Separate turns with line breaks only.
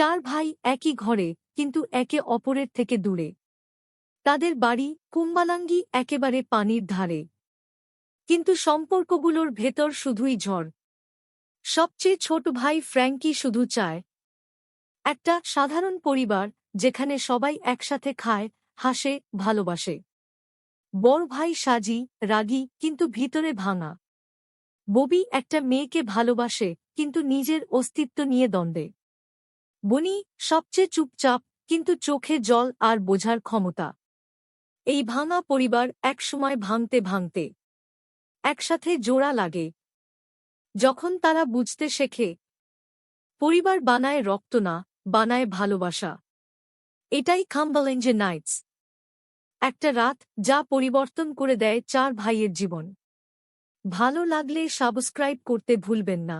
চার ভাই একই ঘরে, কিন্তু একে অপরের থেকে দূরে। তাদের বাড়ি কুম্বালাঙ্গি একেবারে পানির ধারে। কিন্তু সম্পর্কগুলোর ভেতর শুধুই ঝড়। সবচেয়ে ছোট ভাই ফ্র্যাঙ্কি শুধু চায়। একটা সাধারণ পরিবার যেখানে সবাই একসাথে খায়, হাসে, ভালোবাসে। বড় ভাই সাজি, রাগী, কিন্তু ভিতরে ভাঙা। ববি একটা মেয়েকে ভালোবাসে, কিন্তু নিজের অস্তিত্ব নিয়ে দ্বন্দ্বে। বনি, সবচেয়ে চুপচাপ, কিন্তু চোখে জল আর বোঝার ক্ষমতা। এই ভাঙা পরিবার একসময় ভাঙতে ভাঙতে একসাথে জোড়া লাগে। যখন তারা বুঝতে শেখে, পরিবার বানায় রক্ত না, বানায় ভালোবাসা। এটাই খাম্বালেঞ্জে নাইটস একটা রাত যা পরিবর্তন করে দেয় চার ভাইয়ের জীবন। ভালো লাগলে সাবস্ক্রাইব করতে ভুলবেন না।